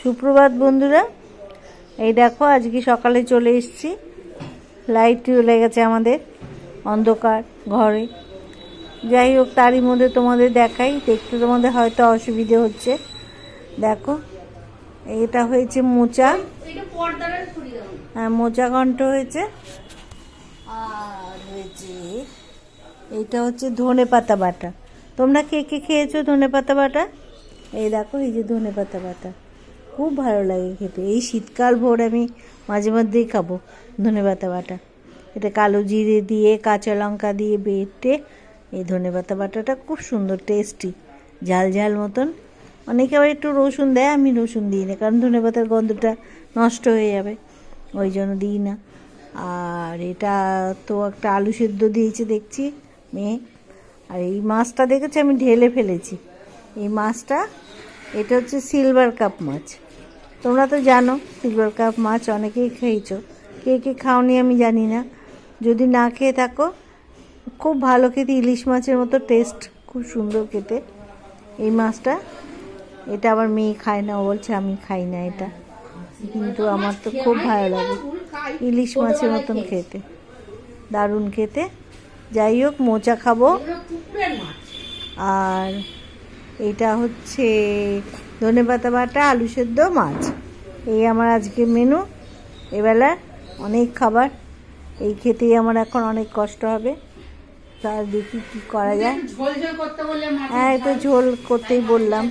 সুপ্রভাত বন্ধুরা। এই দেখো আজকে সকালে চলে এসেছি। লাইট চলে গেছে আমাদের অন্ধকার ঘরে। যাই হোক তারই মধ্যে তোমাদের দেখাই। দেখতে তোমাদের হয়তো অসুবিধে হচ্ছে। দেখো এটা হয়েছে মোচা। এটা হ্যাঁ মোচা ঘন্ট হয়েছে। আর হয়েছে এইটা হচ্ছে ধনে পাতা বাটা। তোমরা কে কে খেয়েছো ধনে পাতা বাটা? এই দেখো এই যে ধনে পাতা বাটা। খুব ভালো লাগে খেতে। এই শীতকাল ভোর আমি মাঝে মধ্যেই খাব ধনে পাতা বাটা। এটা কালো জিরে দিয়ে, কাঁচা লঙ্কা দিয়ে বেটে এই ধনে পাতা বাটাটা খুব সুন্দর টেস্টি ঝাল ঝাল মতন। অনেকে আবার একটু রসুন দেয়, আমি রসুন দিই না, কারণ ধনে পাতার গন্ধটা নষ্ট হয়ে যাবে, ওই জন্য দিই না। আর এটা তো একটা আলু সেদ্ধ দিয়েছে, দেখছি মেয়ে। আর এই মাছটা দেখেছি? আমি ঢেলে ফেলেছি। এই মাছটা, এটা হচ্ছে সিলভার কাপ মাছ। তোমরা তো জানো, সিলভার কাপ মাছ অনেকেই খেয়েছো। কে কে খাওনি আমি জানি না। যদি না খেয়ে থাকো, খুব ভালো খেতে, ইলিশ মাছের মতো টেস্ট খুব সুন্দর খেতে। এই মাছটা, এটা আবার মেয়ে খায় না, ও বলছে আমি খাই না এটা। কিন্তু আমার তো খুব ভালো লাগে ইলিশ মাছের মতন খেতে। দারুণ খেতে। যাই হোক, মোচা খাব। আর এটা হচ্ছে ধনে পাতা বাটা আলু সেদ্ধ মাছ। এই আমার আজকে মেনু এবেলা অনেক খাবার। এই খেতেই আমার এখন অনেক কষ্ট হবে। তা দেখি কি করা যায়। হ্যাঁ একটু ঝোল করতেই বললাম।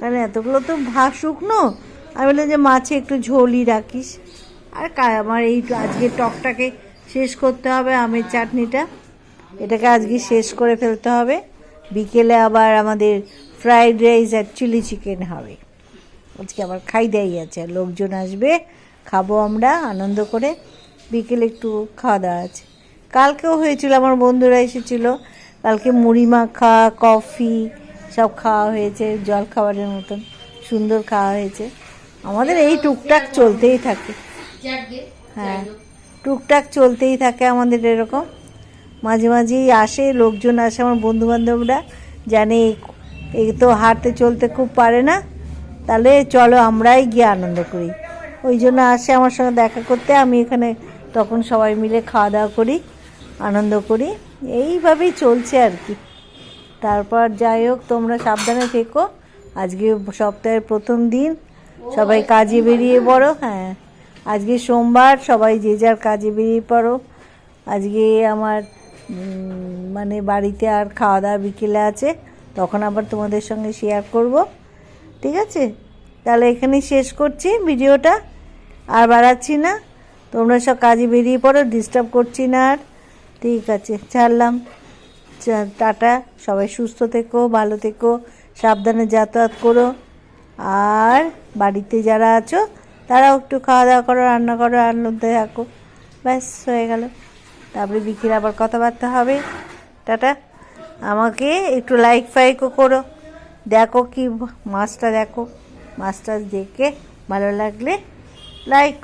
কারণ এতগুলো তো ভাত শুকনো। আমি বললাম যে মাছে একটু ঝোলই রাখিস। আর আমার এই আজকে টকটাকে শেষ করতে হবে আমের চাটনিটা। এটাকে আজকে শেষ করে ফেলতে হবে। বিকেলে আবার আমাদের ফ্রাইড রাইস আর চিলি চিকেন হবে। আজকে আবার খাই দেয় আছে লোকজন আসবে, খাব আমরা, আনন্দ করে। বিকেলে একটু খাওয়া দাওয়া আছে। কালকেও হয়েছিল, আমার বন্ধুরা এসেছিল। কালকে মুড়ি মাখা, কফি, সব খাওয়া হয়েছে, জল খাবারের মতন, সুন্দর খাওয়া হয়েছে। আমাদের এই টুকটাক চলতেই থাকে। হ্যাঁ টুকটাক চলতেই থাকে আমাদের এরকম। মাঝে মাঝেই আসে, লোকজন আসে, আমার বন্ধু বান্ধবরা জানে এই- এই তো হাঁটতে চলতে খুব পারে না। তাহলে চলো আমরাই গিয়ে আনন্দ করি। ওই জন্য আসে আমার সঙ্গে দেখা করতে, আমি এখানে তখন সবাই মিলে খাওয়া দাওয়া করি, আনন্দ করি। এইভাবেই চলছে আর কি। তারপর যাই হোক, তোমরা সাবধানে থেকো। আজকে সপ্তাহের প্রথম দিন, সবাই কাজে বেরিয়ে পড়ো হ্যাঁ। আজকে সোমবার, সবাই যে যার কাজে বেরিয়ে পড়ো। আজকে আমার মানে বাড়িতে আর খাওয়া দাওয়া বিকেলে আছে। তখন আবার তোমাদের সঙ্গে শেয়ার করব। ঠিক আছে? তাহলে এখানেই শেষ করছি ভিডিওটা। আর বাড়াচ্ছি না। তোমরা সব কাজে বেরিয়ে পড়ো ডিস্টার্ব করছি না আর। ঠিক আছে, ছাড়লাম। টাটা। সবাই সুস্থ থেকো, ভালো থেকো, সাবধানে যাতায়াত করো। আর বাড়িতে যারা আছো, তারাও একটু খাওয়া দাওয়া করো, রান্না করো আনন্দে থাকো। ব্যাস, হয়ে গেল। তারপরে বিকেলে আবার কথাবার্তা হবে। টাটা। আমাকে একটু লাইক ফাইকও করো। দেখো কি মাছটা দেখো। মাছটা দেখে ভালো লাগলে লাইক